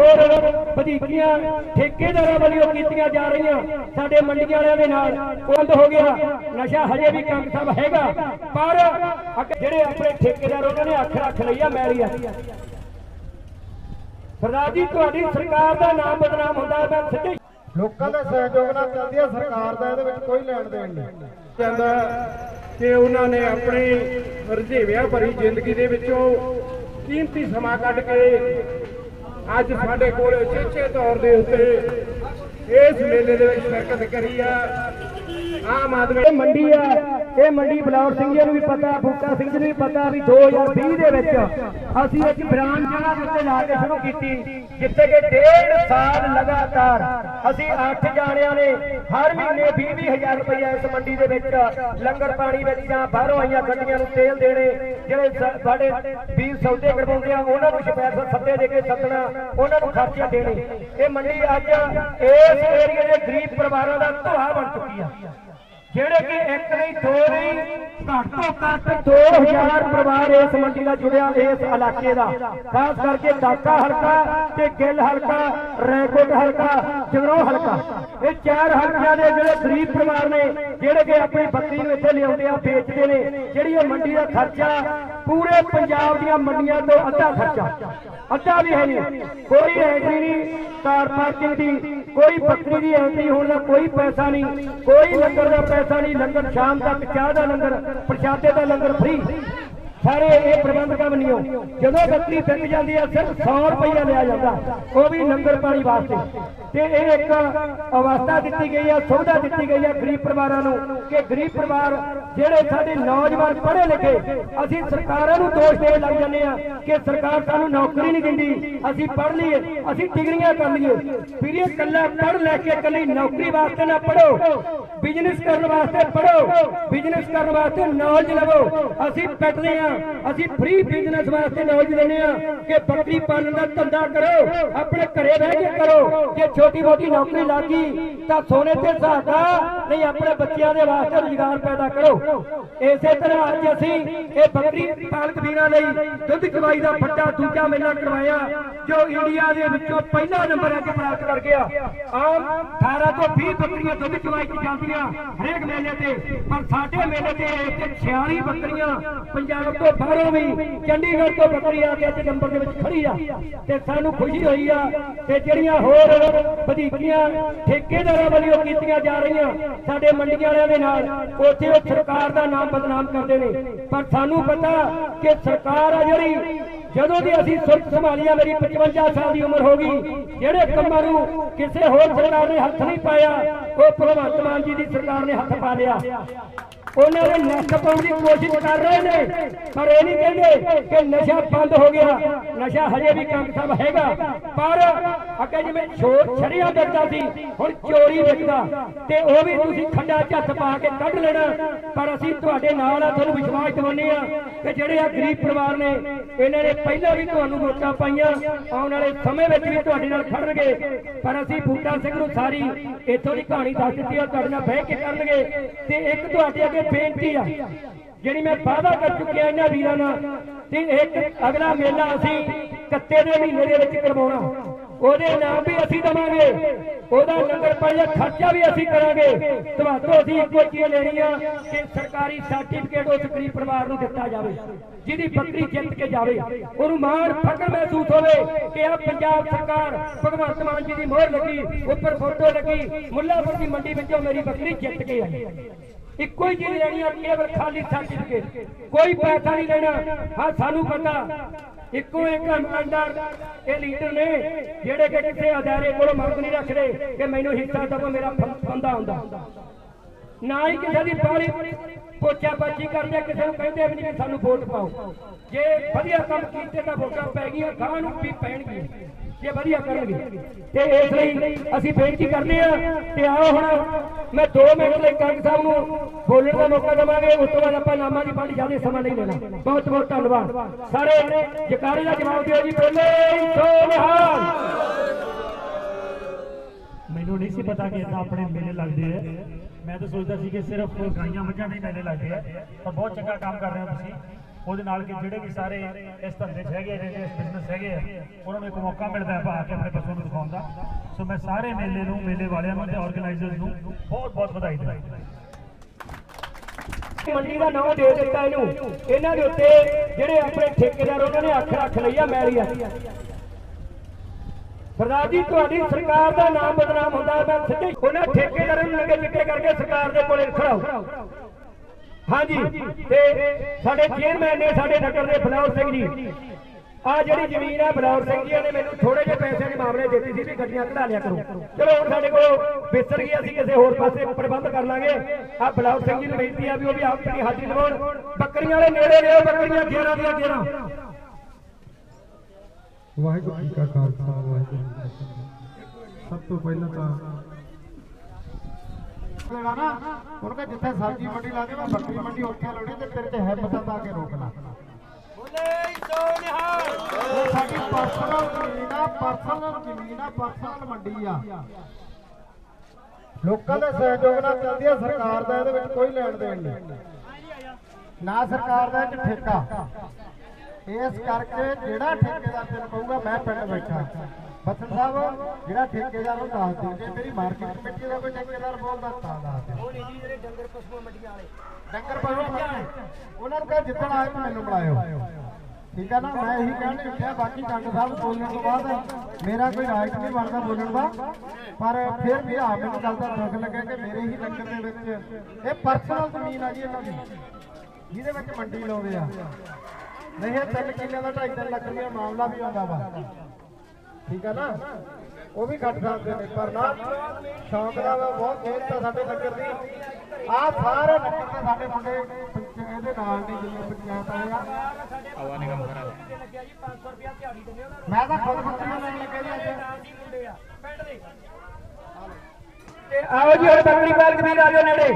ਹੋਰ ਵਧੀਕੀਆਂ ਠੇਕੇਦਾਰਾਂ ਵੱਲੋਂ ਕੀਤੀਆਂ ਜਾ ਰਹੀਆਂ। ਸਾਡੇ ਮੰਡੀਆਂ ਵਾਲਿਆਂ ਦੇ ਨਾਲ ਬੰਦ ਹੋ ਗਿਆ। ਨਸ਼ਾ ਹਜੇ ਵੀ ਕੰਗ ਸਾਹਿਬ ਹੈਗਾ। ਪਰ ਜਿਹੜੇ ਆਪਣੇ ਠੇਕੇਦਾਰ ਉਹਨਾਂ ਨੇ ਅੱਖ ਰੱਖ ਲਈ ਆ ਮੈਲੀ ਆ। ਸਰਦਾਰ ਜੀ ਤੁਹਾਡੀ ਸਰਕਾਰ ਦਾ ਨਾਮ ਬਦਨਾਮ ਹੁੰਦਾ ਮੈਂ ਸਿੱਧੇ ਲੋਕਾਂ ਦੇ ਸਹਿਯੋਗ ਨਾਲ ਚੱਲਦੀ ਹੈ ਸਰਕਾਰ ਦਾ ਇਹਦੇ ਵਿੱਚ ਕੋਈ ਲੈਣ ਦੇਣ ਨਹੀਂ। ਜਾਂਦਾ ਕਿ ਉਹਨਾਂ ਨੇ ਆਪਣੀ ਰੁਝੇਵਿਆਂ ਭਰੀ ਜ਼ਿੰਦਗੀ ਦੇ ਵਿੱਚੋਂ ਕੀਮਤੀ ਸਮਾਂ ਕੱਢ ਕੇ ਅੱਜ ਸਾਡੇ ਕੋਲ ਚੇਚੇ ਤੌਰ ਦੇ ਉੱਤੇ ਇਸ ਮੇਲੇ ਦੇ ਵਿੱਚ ਸ਼ਿਰਕਤ ਕਰੀ ਆ। ਆਮ ਆਦਮੀ ਇਹ ਮੰਡੀ ਆ, ਇਹ ਮੰਡੀ ਬਲੌਰ ਸਿੰਘ ਜੀ ਨੂੰ ਵੀ ਪਤਾ, ਬੂਟਾ ਸਿੰਘ ਜੀ ਨੂੰ ਵੀ ਪਤਾ ਵੀ 2020 ਦੇ ਵਿੱਚ ਅਸੀਂ ਇੱਕ ਬ੍ਰਾਂਡ ਜਗ੍ਹਾ ਦੇ ਉੱਤੇ ਲਾ ਕੇ ਸ਼ੁਰੂ ਕੀਤੀ, ਜਿੱਥੇ ਕਿ ਡੇਢ ਸਾਲ ਲਗਾਤਾਰ ਅਸੀਂ 8 ਜਾਣਿਆਂ ਨੇ ਹਰ ਮਹੀਨੇ 20 ਹਜ਼ਾਰ ਰੁਪਏ ਇਸ ਮੰਡੀ ਦੇ ਵਿੱਚ ਲੰਗਰ ਪਾਣੀ ਵਿੱਚ ਜਾਂ ਬਾਹਰੋਂ ਆਈਆਂ ਗੱਡੀਆਂ ਨੂੰ ਤੇਲ ਦੇਣੇ, ਜਿਹੜੇ ਸਾਡੇ ਵੀਰ ਸੌਦੇ ਕਰਵਾਉਂਦੇ ਆ, ਉਹਨਾਂ ਨੂੰ ਸਪੈਸ਼ਲ ਸੱਦੇ ਦੇ ਕੇ ਸੱਦਣਾ, ਉਹਨਾਂ ਨੂੰ ਖਰਚੇ ਦੇਣੇ। ਇਹ ਮੰਡੀ ਅੱਜ ਇਸ ਏਰੀਏ ਦੇ ਗਰੀਬ ਪਰਿਵਾਰਾਂ ਦਾ ਧੁਆ ਬਣ ਚੁੱਕੀ ਆ। ਜਿਹੜੇ ਕਿ ਇੱਕ ਨਹੀਂ, ਦੋ ਨਹੀਂ, ਘੱਟ ਤੋਂ ਘੱਟ 2000 ਪਰਿਵਾਰ ਇਸ ਮੰਡੀ ਨਾਲ ਜੁੜਿਆ ਇਸ ਇਲਾਕੇ ਦਾ। ਖਾਸ ਕਰਕੇ ਦਾਕਾ ਹਲਕਾ ਤੇ ਗਿੱਲ ਹਲਕਾ, ਰੈਕੋਟ ਹਲਕਾ, ਜਗਰੋਹ ਹਲਕਾ। ਇਹ ਚਾਰ ਹਲਕਿਆਂ ਦੇ ਜਿਹੜੇ ਗਰੀਬ ਪਰਿਵਾਰ ਨੇ, ਜਿਹੜੇ ਕਿ ਆਪਣੀ ਬੱਤੀ ਨੂੰ ਇੱਥੇ ਲਿਆਉਂਦੇ ਆ, ਵੇਚਦੇ ਨੇ, ਜਿਹੜੀ ਇਹ ਮੰਡੀ ਦਾ ਖਰਚਾ ਪੂਰੇ ਪੰਜਾਬ ਦੀਆਂ ਮੰਡੀਆਂ ਤੋਂ ਅੱਧਾ ਖਰਚਾ। ਅੱਧਾ ਵੀ ਹੈ ਨਹੀਂ। ਕੋਈ ਐਂਟਰੀ ਨਹੀਂ, ਕਾਰ ਪਾਰਕਿੰਗ ਦੀ। ਕੋਈ ਬੱਕਰੀ ਦੀ ਐਂਟਰੀ ਹੋਣ ਦਾ ਕੋਈ ਪੈਸਾ ਨਹੀਂ। ਕੋਈ ਲੰਗਰ ਦਾ ਪੈਸਾ ਨਹੀਂ। ਲੰਗਰ ਸ਼ਾਮ ਤੱਕ, ਚਾਹ ਦਾ ਲੰਗਰ, ਪ੍ਰਸ਼ਾਦੇ ਦਾ ਲੰਗਰ ਫ੍ਰੀ ਸਾਰੇ ਇਹ ਪ੍ਰਬੰਧਕਾਂ ਬਣੀਓ ਜਦੋਂ ਬੱਕਰੀ ਵਿਕ ਜਾਂਦੀ ਹੈ ਸਿਰਫ 100 ਰੁਪਈਆ ਲਿਆ ਜਾਂਦਾ। ਉਹ ਵੀ ਲੰਗਰ ਪਾਣੀ ਵਾਸਤੇ। ਤੇ ਇਹ ਇੱਕ ਅਵਸਥਾ ਦਿੱਤੀ ਗਈ ਹੈ ਸੁਵਿਧਾ ਦਿੱਤੀ ਗਈ ਹੈ ਗਰੀਬ ਪਰਿਵਾਰਾਂ ਨੂੰ ਕਿ ਗਰੀਬ ਪਰਿਵਾਰ ਜਿਹੜੇ ਸਾਡੇ ਨੌਜਵਾਨ ਪੜ੍ਹੇ ਲਿਖੇ, ਅਸੀਂ ਸਰਕਾਰਾਂ ਨੂੰ ਦੋਸ਼ ਦੇਣ ਲੱਗ ਜਾਂਦੇ ਆ ਕਿ ਸਰਕਾਰ ਸਾਨੂੰ ਨੌਕਰੀ ਨਹੀਂ ਦਿੰਦੀ। ਅਸੀਂ ਪੜ੍ਹ ਲਈਏ, ਅਸੀਂ ਡਿਗਰੀਆਂ ਕਰ ਲਈਏ। ਫਿਰ ਇਹ ਕੱਲਾ ਪੜ੍ਹ ਲੈ ਕੇ ਕੱਲੀ ਨੌਕਰੀ ਵਾਸਤੇ ਨਾ ਪੜੋ ਬਿਜ਼ਨਸ ਕਰਨ ਵਾਸਤੇ ਪੜੋ ਬਿਜ਼ਨਸ ਕਰਨ ਵਾਸਤੇ ਨੌਲੇਜ ਲਵੋ। ਅਸੀਂ ਪੈਟਦੇ ਆ ਅਸੀਂ ਫ੍ਰੀ ਬਿਜ਼ਨਸ ਵਾਸਤੇ ਨੌਲੇਜ ਦਿੰਦੇ ਆ ਕਿ ਬੱਕਰੀ ਪਾਲਣ ਦਾ ਧੰਦਾ ਕਰੋ, ਆਪਣੇ ਘਰੇ ਬਹਿ ਕੇ ਕਰੋ। ਜੇ ਛੋਟੀ ਮੋਟੀ ਨੌਕਰੀ ਲੱਗੀ ਤਾਂ ਸੋਨੇ ਤੇ ਸੁਹਾਗਾ ਨਹੀਂ, ਆਪਣੇ ਬੱਚਿਆਂ ਦੇ ਵਾਸਤੇ ਰੁਜ਼ਗਾਰ ਪੈਦਾ ਕਰੋ। ਇਸੇ ਤਰ੍ਹਾਂ ਅੱਜ ਅਸੀਂ ਇਹ ਬੱਕਰੀ ਪਾਲਕ ਵੀਰਾਂ ਲਈ ਦੁੱਧ ਚਵਾਈ ਦਾ ਵੱਡਾ ਦੂਜਾ ਮੇਲਾ ਕਰਵਾਇਆ, ਜੋ ਇੰਡੀਆ ਦੇ ਵਿੱਚੋਂ ਪਹਿਲਾ ਨੰਬਰ ਅੱਜ ਪ੍ਰਾਪਤ ਕਰ ਗਿਆ। ਆਮ 18 ਤੋਂ 20 ਬੱਕਰੀਆਂ ਦੁੱਧ ਚਵਾਈ ਚ ਜਾਂਦੀਆਂ ਹਰੇਕ ਮੇਲੇ ਤੇ, ਪਰ ਸਾਡੇ ਮੇਲੇ ਤੇ ਇੱਥੇ 46 ਬੱਕਰੀਆਂ ਪੰਜਾਬ ਤੋਂ ਬਾਹਰੋਂ ਵੀ ਚੰਡੀਗੜ੍ਹ ਤੋਂ ਬੱਕਰੀ ਆ ਕੇ ਅੱਜ ਨੰਬਰ ਦੇ ਵਿੱਚ ਖੜੀ ਆ। ਤੇ ਸਾਨੂੰ ਖੁਸ਼ੀ ਹੋਈ ਆ ਤੇ ਜਿਹੜੀਆਂ ਹੋਰ ਵਧੀਕੀਆਂ ਠੇਕੇਦਾਰਾਂ ਵੱਲੋਂ ਕੀਤੀਆਂ ਜਾ ਰਹੀਆਂ, ਸਾਡੇ ਮੰਡੀਆਂ ਵਾਲਿਆਂ ਦੇ ਨਾਲ, ਉੱਥੇ ਉਹ ਸਰਕਾਰ ਦਾ ਨਾਮ ਬਦਨਾਮ ਕਰਦੇ ਨੇ। ਪਰ ਸਾਨੂੰ ਪਤਾ ਕਿ ਸਰਕਾਰ ਆ ਜਿਹੜੀ, ਜਦੋਂ ਦੀ ਅਸੀਂ ਸੁਰਤ ਸੰਭਾਲੀ ਆ ਮੇਰੀ 55 ਸਾਲ ਦੀ ਉਮਰ ਹੋ ਗਈ, ਜਿਹੜੇ ਕੰਮਾਂ ਨੂੰ ਕਿਸੇ ਹੋਰ ਸਰਕਾਰ ਨੇ ਹੱਥ ਨਹੀਂ ਪਾਇਆ, ਉਹ ਭਗਵੰਤ ਮਾਨ ਜੀ ਦੀ ਸਰਕਾਰ ਨੇ ਹੱਥ ਪਾ ਲਿਆ। ਉਹਨਾਂ ਦੇ ਨੱਕ ਪਾਉਣ ਦੀ ਕੋਸ਼ਿਸ਼ ਕਰ ਰਹੇ ਨੇ, ਪਰ ਇਹ ਨਹੀਂ ਕਹਿੰਦੇ ਕਿ ਨਸ਼ਾ ਬੰਦ ਹੋ ਗਿਆ। ਨਸ਼ਾ ਹਜੇ ਵੀ ਕੰਗ ਸਾਹਿਬ ਹੈਗਾ, ਪਰ ਅੱਗੇ ਜਿਵੇਂ ਛੋਟ ਛੜੀਆਂ ਵਿਕਦਾ ਸੀ, ਹੁਣ ਚੋਰੀ ਵਿਕਦਾ। ਤੇ ਉਹ ਵੀ ਤੁਸੀਂ ਖੱਡਾ ਝੱਤ ਪਾ ਕੇ ਕੱਢ ਲੈਣਾ, ਪਰ ਅਸੀਂ ਤੁਹਾਡੇ ਨਾਲ ਆ, ਤੁਹਾਨੂੰ ਵਿਸ਼ਵਾਸ ਦਿਵਾਉਂਦੇ ਆ ਕਿ ਜਿਹੜੇ ਆ ਗਰੀਬ ਪਰਿਵਾਰ ਨੇ, ਇਹਨਾਂ ਨੇ ਪਹਿਲਾਂ ਵੀ ਤੁਹਾਨੂੰ ਵੋਟਾਂ ਪਾਈਆਂ, ਆਉਣ ਵਾਲੇ ਸਮੇਂ ਵਿੱਚ ਵੀ ਤੁਹਾਡੇ ਨਾਲ ਖੜਨਗੇ। ਪਰ ਅਸੀਂ ਬੂਟਾ ਸਿੰਘ ਨੂੰ ਸਾਰੀ ਇੱਥੋਂ ਦੀ ਕਹਾਣੀ ਦੱਸ ਦਿੱਤੀ ਆ, ਤੁਹਾਡੇ ਨਾਲ ਬਹਿ ਕੇ ਕਰਨਗੇ। ਤੇ ਇੱਕ ਤੁਹਾਡੇ ਅੱਗੇ ਬੇਨਤੀ ਆ, ਜਿਹੜੀ ਮੈਂ ਵਾਅਦਾ ਕਰ ਚੁੱਕਿਆ ਇਹਨਾਂ ਵੀਰਾਂ ਨਾਲ, ਤੇ ਇੱਕ ਅਗਲਾ ਮੇਲਾ ਅਸੀਂ ਕੱਤੇ ਦੇ ਮਹੀਨੇ ਦੇ ਵਿੱਚ ਕਰਵਾਉਣਾ। ਉਹਦੇ ਨਾਮ ਵੀ ਅਸੀਂ ਦਵਾਂਗੇ, ਉਹਦਾ ਲੰਗਰ ਪਾਣੀ ਖਰਚਾ ਵੀ ਅਸੀਂ ਕਰਾਂਗੇ। ਤੁਹਾਤੋਂ ਅਸੀਂ ਇੱਕੋ ਚੀਜ਼ ਲੈਣੀ ਆ ਕਿ ਸਰਕਾਰੀ ਸਰਟੀਫਿਕੇਟ ਉਸ ਗਰੀਬ ਪਰਿਵਾਰ ਨੂੰ ਦਿੱਤਾ ਜਾਵੇ, ਜਿਹਦੀ ਬੱਕਰੀ ਜਿੱਤ ਕੇ ਜਾਵੇ। ਉਹਨੂੰ ਮਾਣ ਫਖਰ ਮਹਿਸੂਸ ਹੋਵੇ ਕਿ ਆ ਪੰਜਾਬ ਸਰਕਾਰ ਭਗਵੰਤ ਮਾਨ ਜੀ ਦੀ ਮੋਹਰ ਲੱਗੀ, ਉੱਪਰ ਫੋਟੋ ਲੱਗੀ, ਮੁੱਲਾਪੁਰ ਦੀ ਮੰਡੀ ਵਿੱਚੋਂ ਮੇਰੀ ਬੱਕਰੀ ਜਿੱਤ ਕੇ ਆਈ। ਇੱਕੋ ਹੀ ਚੀਜ਼ ਲੈਣੀ ਆ ਕੇਵਲ ਖਾਲੀ ਸਰਟੀਫਿਕੇਟ ਕੋਈ ਪੈਸਾ ਨਹੀਂ ਲੈਣਾ ਹਾਂ, ਸਾਨੂੰ ਪਤਾ। ਇੱਕੋ ਇੱਕ ਅੰਦਰ ਇਹ ਲੀਡਰ ਨੇ, ਜਿਹੜੇ ਕਿ ਕਿਸੇ ਅਦਾਰੇ ਕੋਲੋਂ ਮੰਗ ਨਹੀਂ ਰੱਖਦੇ ਕਿ ਮੈਨੂੰ ਹਿੱਸਾ ਦਵੋ, ਮੇਰਾ ਫੰ- ਹੁੰਦਾ। ਨਾ ਹੀ ਕਿਸੇ ਦੀ ਬਾਲੀ ਪੋਚਾ ਪਾਚੀ ਕਰਦੇ, ਕਿਸੇ ਨੂੰ ਕਹਿੰਦੇ ਵੀ ਨਹੀਂ ਸਾਨੂੰ ਵੋਟ ਪਾਓ। ਜੇ ਵਧੀਆ ਕੰਮ ਕੀਤੇ ਤਾਂ ਵੋਟਾਂ ਪੈ ਗਈਆਂ ਗਾਂ ਨੂੰ ਵੀ ਪੈਣਗੀਆਂ। ਜੇ ਵਧੀਆ ਕਰਨਗੇ। ਤੇ ਇਸ ਲਈ ਅਸੀਂ ਬੇਨਤੀ ਕਰਦੇ ਆ ਤੇ ਆਓ ਹੁਣ, ਮੈਂ 2 ਮਿੰਟ ਲਈ ਕੰਗ ਸਾਹਿਬ ਨੂੰ ਬੋਲਣ ਦਾ ਮੌਕਾ ਦੇਵਾਂਗੇ, ਉਸ ਤੋਂ ਬਾਅਦ ਆਪਾਂ ਨਾਮਾਂ ਦੀ ਵੰਡ ਜ਼ਿਆਦਾ ਸਮਾਂ ਨਹੀਂ ਲੈਣਾ। ਬਹੁਤ ਬਹੁਤ ਧੰਨਵਾਦ। ਸਾਰੇ ਜਕਾਰੇ ਦਾ ਜਵਾਬ ਦਿਓ ਜੀ ਬੋਲੇ ਸੋ ਮੈਨੂੰ ਨਹੀਂ ਸੀ ਪਤਾ ਕਿ ਇਦਾਂ ਆਪਣੇ ਮੇਲੇ ਲੱਗਦੇ ਆ। ਮੈਂ ਤਾਂ ਸੋਚਦਾ ਸੀ ਕਿ ਸਿਰਫ ਗਾਈਆਂ ਮੱਝਾਂ ਦੇ ਮੇਲੇ ਲੱਗਦੇ ਆ। ਤਾਂ ਬਹੁਤ ਚੰਗਾ ਕੰਮ ਕਰ ਰਹੇ ਹੋ ਤੁਸੀਂ। ਉਹਦੇ ਨਾਲ ਕਿ ਜਿਹੜੇ ਵੀ ਸਾਰੇ ਇਸ ਧੰਦੇ 'ਚ ਹੈਗੇ ਨੇ ਇਸ ਬਿਜ਼ਨਸ ਹੈਗੇ ਆ, ਉਹਨਾਂ ਨੂੰ ਇੱਕ ਮੌਕਾ ਮਿਲਦਾ ਹੈ ਆ ਕੇ ਆਪਣੇ ਪਸ਼ੂ ਨੂੰ ਦਿਖਾਉਣ ਦਾ। ਸੋ ਮੈਂ ਸਾਰੇ ਮੇਲੇ ਨੂੰ, ਮੇਲੇ ਵਾਲਿਆਂ ਨੂੰ ਤੇ ਆਰਗੇਨਾਈਜ਼ਰਸ ਨੂੰ ਬਹੁਤ ਬਹੁਤ ਵਧਾਈ ਦਿੰਦਾ ਮੰਡੀ ਦਾ ਨਾਮ ਦੇ ਦਿੱਤਾ ਇਹਨੂੰ। ਇਹਨਾਂ ਦੇ ਉੱਤੇ ਜਿਹੜੇ ਆਪਣੇ ਠੇਕੇਦਾਰ, ਉਹਨਾਂ ਨੇ ਅੱਖ ਰੱਖ ਲਈ ਆ ਮੈਲੀਆ ਸਰਦਾਰ ਜੀ, ਤੁਹਾਡੀ ਸਰਕਾਰ ਦਾ ਨਾਮ ਬਦਨਾਮ ਹੁੰਦਾ ਮੈਂ ਸਿੱਧੇ ਉਹਨਾਂ ਠੇਕੇਦਾਰਾਂ ਨੂੰ ਲੱਗੇ ਚਿੱਟੇ ਕਰਕੇ ਸਰਕਾਰ ਦੇ ਕੋਲੇ ਖੜਾਓ ਹਾਂਜੀ, ਤੇ ਸਾਡੇ ਚੇਅਰਮੈਨ ਨੇ ਸਾਡੇ ਨਗਰ ਦੇ ਬਲੌਰ ਸਿੰਘ ਜੀ। ਆ ਜਿਹੜੀ ਜ਼ਮੀਨ ਹੈ ਬਲੌਰ ਸਿੰਘ ਜੀ ਨੇ ਮੈਨੂੰ ਥੋੜੇ ਜਿਹੇ ਪੈਸਿਆਂ ਦੇ ਮਾਮਲੇ ਦਿੱਤੀ ਸੀ ਵੀ ਗੱਡੀਆਂ ਕਢਾ ਲਿਆ ਕਰੋ। ਚਲੋ, ਹੁਣ ਸਾਡੇ ਕੋਲ ਵਿਸਰ ਗਈ ਅਸੀਂ ਕਿਸੇ ਹੋਰ ਪਾਸੇ ਪ੍ਰਬੰਧ ਕਰ ਲਾਂਗੇ। ਆ ਬਲੌਰ ਸਿੰਘ ਜੀ ਨੂੰ ਬੇਨਤੀ ਆ ਵੀ ਉਹ ਵੀ ਆਪਣੀ ਹਾਜ਼ਰੀ ਦਿਵਾਉਣ। ਬੱਕਰੀਆਂ ਵਾਲੇ ਨੇੜੇ ਨੇ ਬੱਕਰੀਆਂ 11 ਦੀਆਂ 11 ਵਾਹਿਗੁਰੂ ਜੀ ਕਾ ਖਾਲਸਾ, ਵਾਹਿਗੁਰੂ ਸਭ ਤੋਂ ਪਹਿਲਾਂ ਤਾਂ ਲੈਣਾ ਨਾ ਉਹਨਾਂ ਕਹੇ ਜਿੱਥੇ ਸਬਜ਼ੀ ਮੰਡੀ ਲਾਦੇ ਮੈਂ ਬੱਕਰੀ ਮੰਡੀ ਉੱਥੇ ਲਾਉਣੀ ਤੇ ਤੇਰੇ ਤੇ ਹਿੰਮਤ ਤਾਂ ਆ ਕੇ ਰੋਕਣਾ। ਇਹ ਸਾਡੀ ਪਰਸਨਲ ਜ਼ਮੀਨ ਆ ਪਰਸਨਲ ਜ਼ਮੀਨ ਆ ਪਰਸਨਲ ਮੰਡੀ ਆ। ਲੋਕਾਂ ਦੇ ਸਹਿਯੋਗ ਨਾਲ ਚੱਲਦੀ ਆ ਸਰਕਾਰ ਦਾ ਇਹਦੇ ਵਿੱਚ ਕੋਈ ਲੈਣ ਦੇਣ ਨਹੀਂ। ਨਾ ਸਰਕਾਰ ਦਾ ਇਹ ਠੇਕਾ। ਇਸ ਕਰਕੇ ਜਿਹੜਾ ਠੇਕੇਦਾਰ ਤੈਨੂੰ ਕਹੂਗਾ ਮੈਂ ਪਿੰਡ ਬੈਠਾ। ਬਸਨ ਸਾਹਿਬ ਜਿਹੜਾ ਠੇਕੇਦਾਰ ਉਹ ਦੱਸ ਦਿਓ ਜੇ ਮੇਰੀ ਮਾਰਕੀਟ ਕਮੇਟੀ ਦਾ ਕੋਈ ਠੇਕੇਦਾਰ ਬੋਲਦਾ ਤਾਂ ਦੱਸ ਦਿਓ। ਉਹ ਨਹੀਂ ਜੀ ਜਿਹੜੇ ਡੰਗਰ ਪਸ਼ੂਆਂ ਮੰਡੀਆਂ ਵਾਲੇ। ਡੰਗਰ ਪਸ਼ੂ ਮੰਡੀ ਉਹਨਾਂ ਨੂੰ ਕਹੇ ਜਿੱਦਣ ਆਏ ਤਾਂ ਮੈਨੂੰ ਬੁਲਾਇਓ। ਠੀਕ ਹੈ ਨਾ ਮੈਂ ਇਹੀ ਕਹਿਣ ਉੱਠਿਆ ਬਾਕੀ ਡਾਕਟਰ ਸਾਹਿਬ ਬੋਲਣ ਤੋਂ ਬਾਅਦ ਮੇਰਾ ਕੋਈ ਰਾਈਟ ਨਹੀਂ ਬਣਦਾ ਬੋਲਣ ਦਾ। ਪਰ ਫਿਰ ਵੀ ਆ ਮੈਨੂੰ ਗੱਲ ਦਾ ਦੁੱਖ ਲੱਗਾ ਕਿ ਮੇਰੇ ਹੀ ਡੰਗਰ ਦੇ ਵਿੱਚ ਇਹ ਪਰਸਨਲ ਜ਼ਮੀਨ ਆ ਜੀ ਇਹਨਾਂ ਦੀ। ਜਿਹਦੇ ਵਿੱਚ ਮੰਡੀ ਲਾਉਂਦੇ ਆ। ਨਹੀਂ ਇਹ ਤਿੰਨ ਕਿੱਲਿਆਂ ਦਾ 2.5 ਲੱਖ ਰੁਪਏ ਮਾਮਲਾ ਵੀ ਆਉਂਦਾ ਵਾ। ਠੀਕ ਆ ਨਾ? ਉਹ ਵੀ ਕੱਟ ਸਕਦੇ ਨੇ ਪਰ ਨਾ ਸ਼ੌਂਕ ਦਾ ਵਾ, ਬਹੁਤ ਮਿਹਨਤ ਆ ਸਾਡੇ ਨਗਰ ਦੀ। ਆ ਸਾਰੇ ਨਗਰ ਦੇ ਸਾਡੇ ਮੁੰਡੇ ਇਹਦੇ ਨਾਲ ਨੇ ਜਿੰਨੇ ਪੰਚਾਇਤ ਆਏ ਆ। ਆਵਾ ਨਿਗਮ ਕਰਾ ਲੱਗਿਆ ਜੀ 500 ਰੁਪਿਆ ਦਿਹਾੜੀ ਦਿੰਦੇ ਉਹਨਾਂ ਨੂੰ ਮੈਂ ਤਾਂ ਖੁਦ ਬੱਕਰੀਆਂ ਲੈਣ ਲੱਗੇ ਜੀ ਅੱਜ। ਨਾਲ ਦੀ ਮੁੰਡੇ ਆ ਪਿੰਡ ਦੇ ਤੇ ਆਓ ਜੀ ਹੁਣ ਬੱਕਰੀ ਪਾਲਕ ਵੀਰ ਆ ਜਾਓ ਨੇੜੇ।